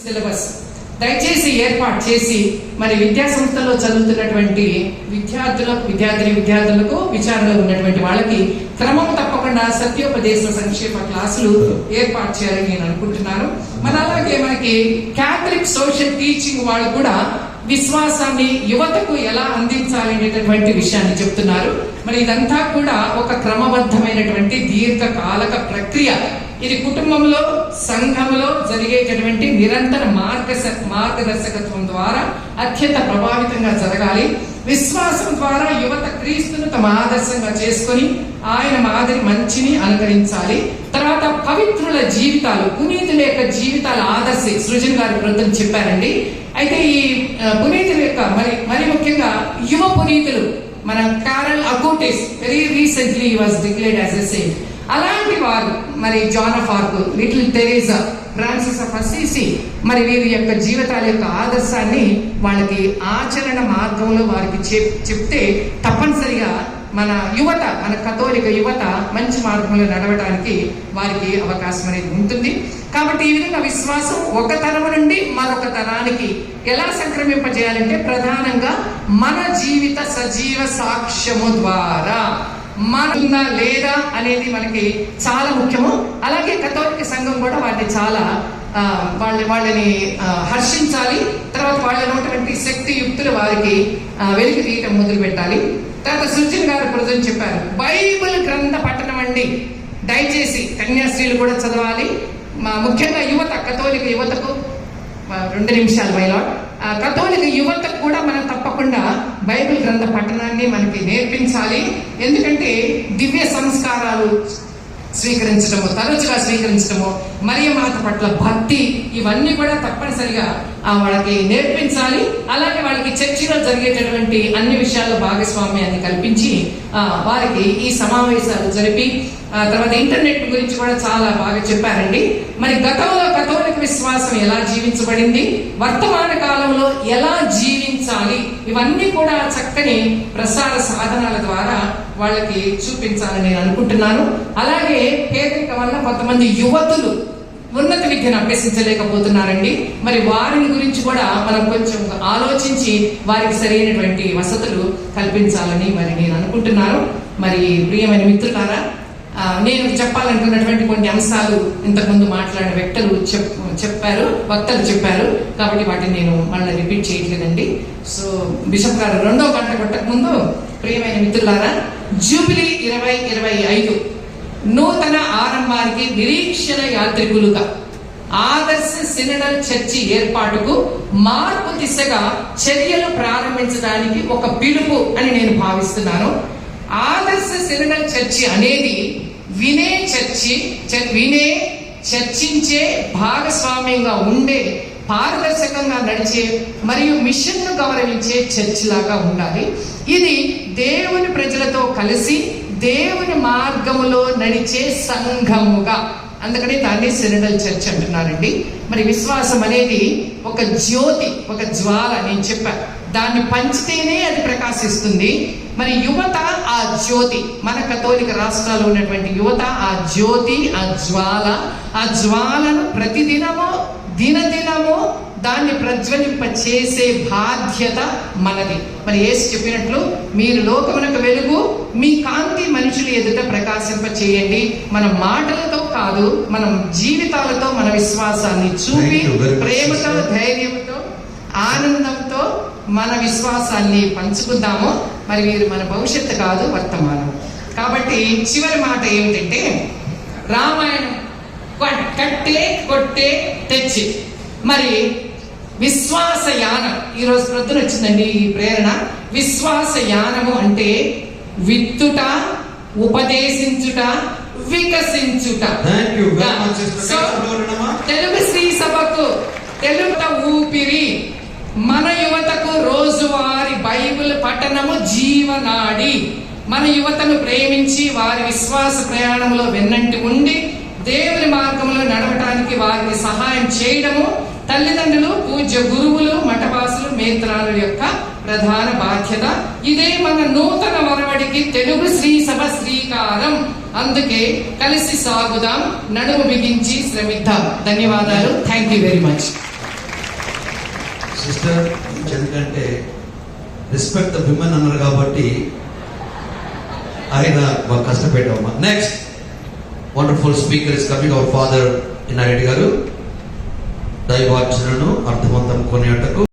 Syllabus. దయచేసి ఏర్పాటు చేసి మరి విద్యా సంస్థలో చదువుతున్నటువంటి విద్యార్థుల విద్యార్థిని విద్యార్థులకు విచారణలో ఉన్నటువంటి వాళ్ళకి క్రమం తప్పకుండా సత్యోపదేశ సంక్షేమ క్లాసులు ఏర్పాటు చేయాలని నేను అనుకుంటున్నాను. మరి అలాగే మనకి క్యాథలిక్ సోషల్ టీచింగ్ వాళ్ళు కూడా విశ్వాసాన్ని యువతకు ఎలా అందించాలి అనేటటువంటి విషయాన్ని చెప్తున్నారు. మరి ఇదంతా కూడా ఒక క్రమబద్ధమైనటువంటి దీర్ఘకాలక ప్రక్రియ. ఇది కుటుంబంలో సంఘంలో జరిగేటటువంటి నిరంతర మార్గ మార్గదర్శకత్వం ద్వారా అత్యంత ప్రభావితంగా జరగాలి. విశ్వాసం ద్వారా యువత క్రీస్తును తమ ఆదర్శంగా చేసుకొని ఆయన మాదిరి మంచిని అనుకరించాలి తర్వాత పవిత్రుల జీవితాలు పునీతుల యొక్క జీవితాల ఆదర్శి సృజన్ గారి బృందం చెప్పారండి. అయితే ఈ పునీతుల యొక్క మరి మరి ముఖ్యంగా యువ పునీతులు మన Carlo Acutis very recently was declared as a saint అలాంటి వారు మరి John of Arc little Teresa Francis of Assisi. మరి వీరి యొక్క జీవితాల యొక్క ఆదర్శాన్ని వాళ్ళకి ఆచరణ మార్గంలో వారికి చెప్ చెప్తే తప్పనిసరిగా మన యువత మన కథోలిక యువత మంచి మార్గంలో నడవడానికి వారికి అవకాశం అనేది ఉంటుంది. కాబట్టి ఈ విధంగా విశ్వాసం ఒక తరము నుండి మరొక తరానికి ఎలా సంక్రమింపజేయాలంటే ప్రధానంగా మన జీవిత సజీవ సాక్ష్యము ద్వారా. మనకుందా లేదా అనేది మనకి చాలా ముఖ్యము. అలాగే కథోలిక సంఘం కూడా వాటిని చాలా ఆ, వాళ్ళ వాళ్ళని హర్షించాలి. తర్వాత వాళ్ళలో ఉన్నటువంటి శక్తి యుక్తులు వారికి వెలికి తీయటం మొదలు పెట్టాలి తర్వాత సుజిన్ గారు ప్రజలు చెప్పారు బైబిల్ గ్రంథ పఠనం అండి. దయచేసి కన్యాశ్రీలు కూడా చదవాలి. మా ముఖ్యంగా యువత కథోలిక యువతకు రెండు నిమిషాలు మైలాడ్ కథోలిక యువతకు కూడా మనం తప్పకుండా గ్రంథ పఠనాన్ని మనకి నేర్పించాలి. ఎందుకంటే దివ్య సంస్కారాలు స్వీకరించడము తరచుగా స్వీకరించడము మరియమాత పట్ల భక్తి ఇవన్నీ కూడా తప్పనిసరిగా వాళ్ళకి నేర్పించాలి. అలాగే వాళ్ళకి చర్చిలో జరిగేటటువంటి అన్ని విషయాల్లో భాగస్వామ్యాన్ని కల్పించి ఆ, వారికి ఈ సమావేశాలు జరిపి తర్వాత ఇంటర్నెట్ గురించి కూడా చాలా బాగా చెప్పారండి. మరి గతంలో కథోలిక విశ్వాసం ఎలా జీవించబడింది? వర్తమాన కాలంలో ఎలా జీవించాలి? ఇవన్నీ కూడా చక్కని ప్రసార సాధనాల ద్వారా వాళ్ళకి చూపించాలని నేను అనుకుంటున్నాను. అలాగే పేదరిక వల్ల కొంతమంది యువతులు ఉన్నత విద్యను అభ్యసించలేకపోతున్నారండి. మరి వారిని గురించి కూడా మనం కొంచెం ఆలోచించి వారికి సరైనటువంటి వసతులు కల్పించాలని మరి నేను అనుకుంటున్నాను. మరి ప్రియమైన మిత్రులారా నేను చెప్పాలనుకున్నటువంటి కొన్ని అంశాలు ఇంతకుముందు మాట్లాడిన వ్యక్తులు చెప్ చెప్పారు వక్తలు చెప్పారు. కాబట్టి వాటిని నేను మళ్ళీ రిపీట్ చేయట్లేదండి. సో బిషప్ గారు రెండో గంట కొట్టక ముందు ప్రియమైన మిత్రులారా జూబిలీ ఇరవై ఇరవై ఐదు నూతన ఆరంభానికి నిరీక్షణ యాత్రికులుగా ఆదర్శ సినడల్ చర్చి ఏర్పాటుకు మార్పు దిశగా చర్యలు ప్రారంభించడానికి ఒక పిలుపు అని నేను భావిస్తున్నాను. ఆదర్శ సినడల్ చర్చి అనేది వినే చర్చి చ- వినే చర్చించే భాగస్వామ్యంగా ఉండే పారదర్శకంగా నడిచే మరియు మిషన్ను గౌరవించే చర్చ్ లాగా ఉండాలి. ఇది దేవుని ప్రజలతో కలిసి దేవుని మార్గములో నడిచే సంఘముగా. అందుకని దాన్ని సినడల్ చర్చ్ అంటున్నారండి. మరి విశ్వాసం అనేది ఒక జ్యోతి ఒక జ్వాల నేను చెప్పాను దాన్ని పంచితేనే అది ప్రకాశిస్తుంది. మరి యువత ఆ జ్యోతి మన కథోలిక రాష్ట్రాల్లో ఉన్నటువంటి యువత ఆ జ్యోతి ఆ జ్వాల ఆ జ్వాలను ప్రతిదినము దినదినము దాన్ని ప్రజ్వలింప చేసే బాధ్యత మనది. మరి ఏసు చెప్పినట్లు మీరు లోకమునకు వెలుగు మీ కాంతి మనుషుల ఎదుట ప్రకాశింప చేయండి మన మాటలతో కాదు మనం జీవితాలతో మన విశ్వాసాన్ని చూపి ప్రేమతో. ధైర్యంతో ఆనందంతో మన విశ్వాసాన్ని పంచుకుందాము. మరి వీరు మన భవిష్యత్తు కాదు వర్తమానం. కాబట్టి చివరి మాట ఏమిటంటే రామాయణం కొట్- కట్టే కొట్టే తెచ్చి. మరి విశ్వాస యానం ఈరోజు ప్రొద్దున వచ్చిందండి ఈ ప్రేరణ. విశ్వాస యానము అంటే విత్తుట ఉపదేశించుట వికసించుట. తెలుగు శ్రీ సభకు తెలుగుట ఊపిరి మన యువతకు రోజువారి బైబిల్ పఠనము జీవనాడి. మన యువతను ప్రేమించి వారి విశ్వాస ప్రయాణంలో వెన్నంటి ఉండి దేవుని మార్గంలో నడవటానికి వారికి సహాయం చేయడము తల్లిదండ్రులు పూజ్య గురువులు మఠవాసులు మేత్రాల యొక్క ప్రధాన బాధ్యత. ఇదే మన నూతన వరవడికి తెలుగు శ్రీ సభ శ్రీకారం. అందుకే కలిసి సాగుదాం నడుము బిగించి శ్రమిద్దాం. ధన్యవాదాలు. Thank you very much sister ఎందుకంటే రెస్పెక్ట్ ద విమెన్ అన్నారు కాబట్టి ఆయన బాగా కష్టపెట్టామమ్మా next wonderful speaker is coming our father Innareddy గారు. దైవార్చనను అర్థవంతం కొనేటకు